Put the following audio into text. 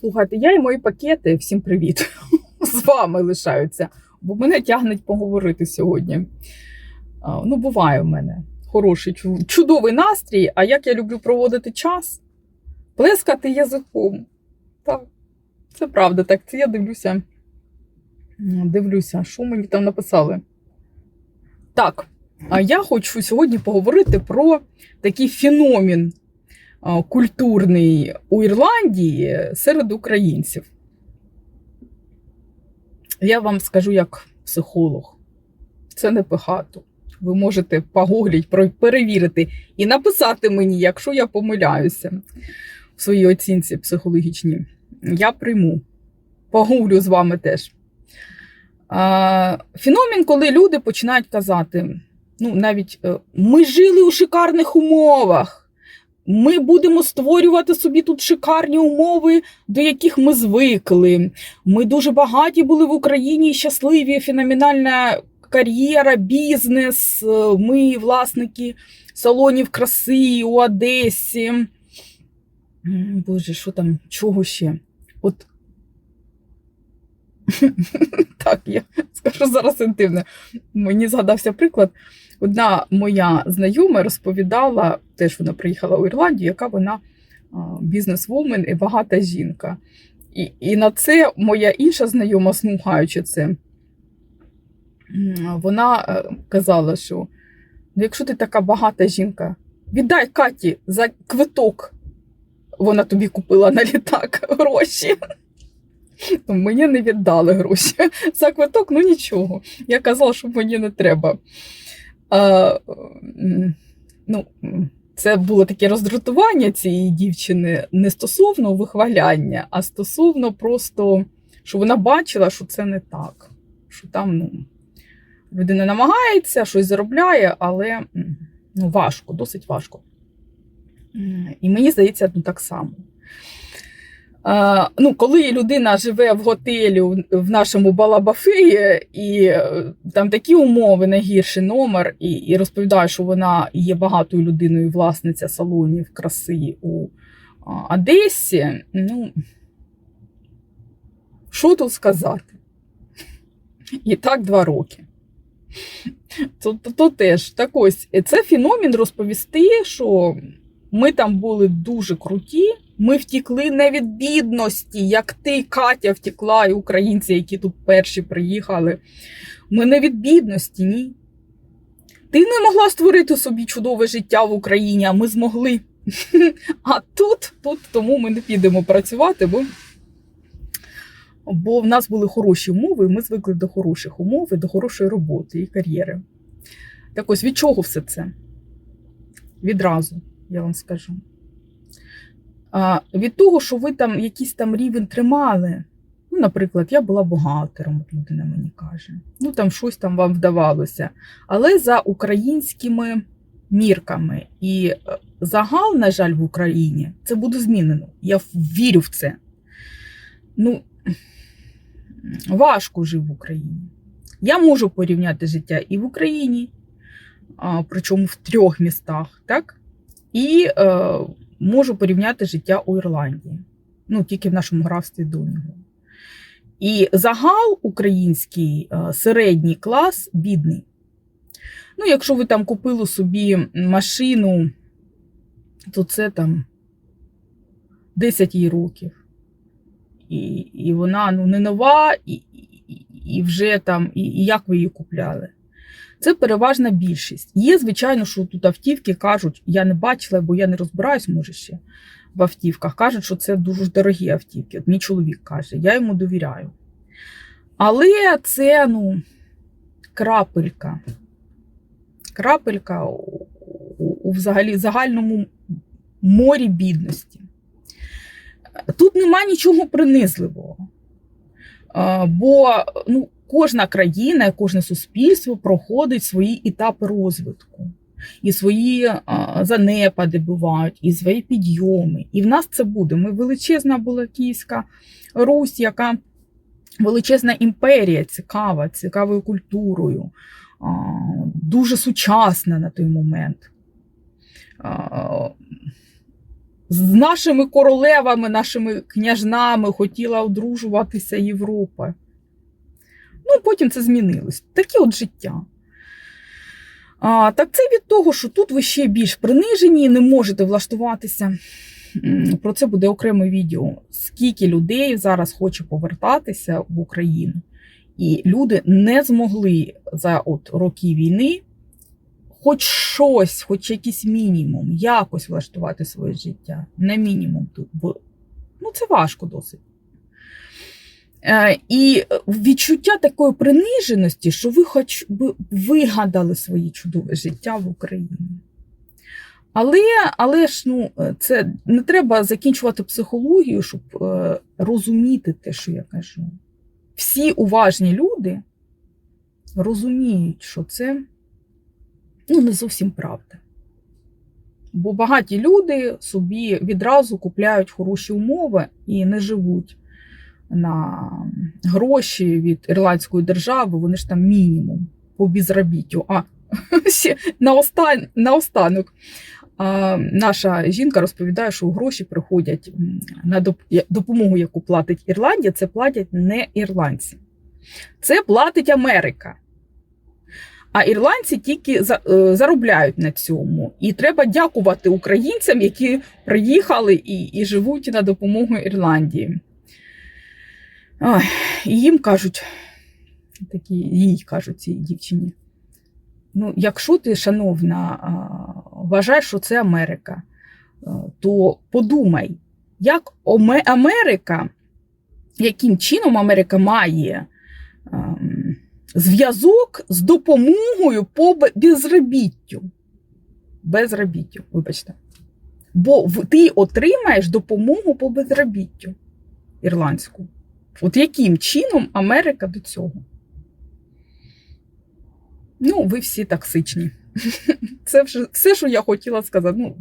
Слухайте, я і мої пакети, всім привіт. З вами лишаються, бо мене тягнуть поговорити сьогодні. Ну, буває в мене хороший, чудовий настрій, а як я люблю проводити час, плескати язиком. Так, це правда, так. Це я дивлюся. Дивлюся, що мені там написали. Так, а я хочу сьогодні поговорити про такий феномен культурний у Ірландії серед українців. Я вам скажу як психолог. Це не пихато. Ви можете погугліть, перевірити і написати мені, якщо я помиляюся в своїй оцінці психологічній. Я прийму. Погуглю з вами теж. Феномен, коли люди починають казати: ну, навіть е, ми жили у шикарних умовах. Ми будемо створювати собі тут шикарні умови, до яких ми звикли. Ми дуже багаті були в Україні, щасливі, феноменальна кар'єра, бізнес. е, Ми власники салонів краси у Одесі. Боже, що там, чого ще? От. Так, я скажу зараз інтимне. Мені згадався приклад. Одна моя знайома розповідала, теж вона приїхала у Ірландію, яка вона бізнес-вумен і багата жінка. І, і на це моя інша знайома, слухаючи це, вона е, казала, що ну, якщо ти така багата жінка, віддай Каті за квиток. Вона тобі купила на літак гроші. Ну, Мені не віддали гроші за квиток, ну нічого. Я казала, що мені не треба. А, ну, це було таке роздратування цієї дівчини не стосовно вихваляння, а стосовно просто, що вона бачила, що це не так. Що там ну, людина намагається, щось заробляє, але ну, важко, досить важко. І мені здається, ну, так само. Ну, коли людина живе в готелі в- в нашому Балабафеї, і е, там такі умови, найгірший номер, і, і розповідає, що вона є багатою людиною, власниця салонів краси у Одесі, ну, що тут сказати? І так два роки. То, то, то теж так ось це феномен розповісти, що ми там були дуже круті. Ми втікли не від бідності, як ти, Катя, втекла, і українці, які тут перші приїхали. Ми не від бідності, ні. Ти не могла створити собі чудове життя в Україні, а ми змогли. А тут, тут тому ми не підемо працювати, бо, бо в нас були хороші умови, і ми звикли до хороших умов, і до хорошої роботи і кар'єри. Так ось від чого все це? Відразу, я вам скажу. Від того, що ви там якийсь там рівень тримали. Ну, наприклад, я була бухгалтером, людина мені каже. Ну, там щось там вам вдавалося. Але за українськими мірками. І е, загал, на жаль, в Україні це буде змінено. Я вірю в це. Ну, важко жив в Україні. Я можу порівняти життя і в Україні, причому в трьох містах, так? І е, можу порівняти життя у Ірландії. Ну, тільки в нашому графстві до нього. І загал український е, середній клас бідний. Ну, якщо ви там купили собі машину, то це там 10 їй років. І, і вона ну, не нова, і, і, і вже там, і, і як ви її купляли. Це переважна більшість. Є, звичайно, що тут автівки кажуть, я не бачила, бо я не розбираюсь, може ще в автівках. Кажуть, що це дуже дорогі автівки. От мій чоловік каже, я йому довіряю. Але це ну, крапелька. Крапелька у, взагалі загальному морі бідності. Тут нема нічого принизливого. Бо ну, кожна країна, кожне суспільство проходить свої етапи розвитку. І свої а, занепади бувають, і свої підйоми. І в нас це буде. Ми величезна була Київська Русь, яка величезна імперія, цікава, цікавою культурою, а, дуже сучасна на той момент. А, з нашими королевами, нашими княжнами хотіла одружуватися Європа. Ну, потім це змінилось. Таке от життя. А, так це від того, що тут ви ще більш принижені, не можете влаштуватися. Про це буде окреме відео. Скільки людей зараз хоче повертатися в Україну, і люди не змогли за от роки війни хоч щось, хоч якийсь мінімум, якось влаштувати своє життя. Не мінімум тут, бо ну, це важко досить. Е, І відчуття такої приниженості, що ви хоч би вигадали своє чудове життя в Україні. Але, але ж ну, це не треба закінчувати психологію, щоб е, розуміти те, що я кажу. Всі уважні люди розуміють, що це ну, не зовсім правда. Бо багаті люди собі відразу купляють хороші умови і не живуть на гроші від ірландської держави, вони ж там мінімум по безробіттю. А ще наостан, наостанок а, наша жінка розповідає, що гроші приходять на доп- допомогу, яку платить Ірландія, це платять не ірландці. Це платить Америка. А ірландці тільки е, заробляють на цьому. І треба дякувати українцям, які приїхали і, і живуть на допомогу Ірландії. Ой, і їм кажуть, такі, їй кажуть цій дівчині. Ну, якщо ти, шановна, вважаєш, що це Америка, то подумай, як Америка, яким чином Америка має ем, зв'язок з допомогою по безробіттю. Безробіттю, вибачте. Бо ти отримаєш допомогу по безробіттю ірландську. От яким чином Америка до цього? Ну, ви всі токсичні. Це все, що я хотіла сказати. Ну,